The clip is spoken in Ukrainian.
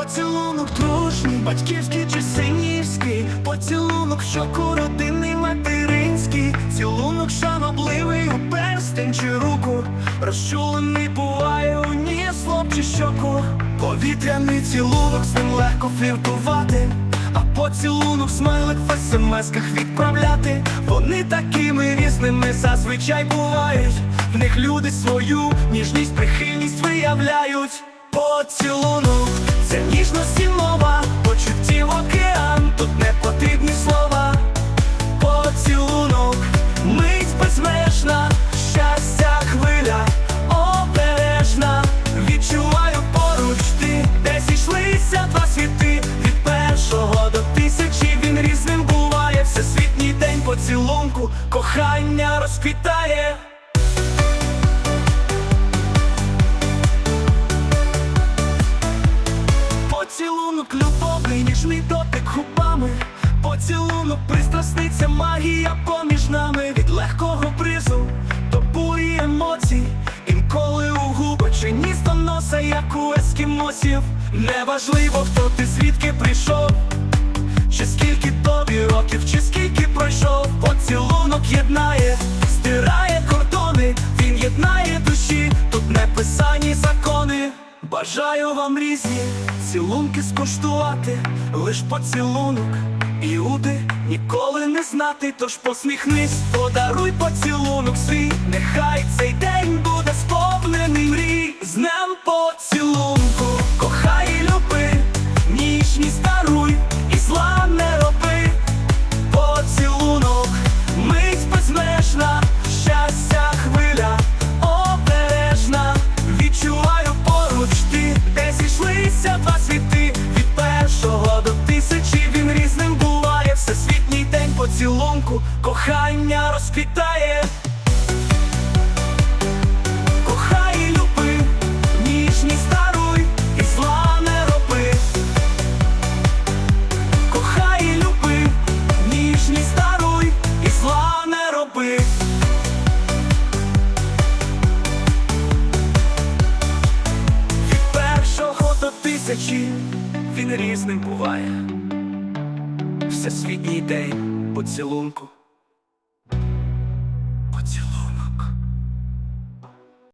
Поцілунок дружній, батьківський чи синівський, поцілунок, щоку родинний материнський, цілунок шанобливий у перстень чи руку, розчулений буває у ніс, лоб чи щоку, повітряний цілунок, з ним легко фліртувати, а поцілунок смайлик в смс-ках відправляти. Вони такими різними зазвичай бувають. В них люди свою ніжність, прихильність виявляють. Поцілунок, це ніжності мова, почуттів океан, тут не потрібні слова. Поцілунок, мить безмежна, щастя хвиля, обережна. Відчуваю поруч ти, де зійшлися два світи. Від першого до тисячі він різним буває. Всесвітній день поцілунку, кохання розквітає. Ніжний дотик губами, поцілунок пристрасний, це магія поміж нами. Від легкого призу до бурі емоцій, інколи у губи чи ніс до носа, як у ескімосів. Неважливо, хто ти звідки прийшов, чи скільки тобі років, чи скільки пройшов, поцілунок єднає, стирає Бажаю вам різні цілунки скуштувати, лиш поцілунок, Іуди ніколи не знати, тож посміхнись, подаруй поцілунок свій, нехай цей день буде сповнений мрій, з днем поцілунку, кохай і люби, ніжність даруй першого до тисячі він різним буває. Всесвітній день поцілунку.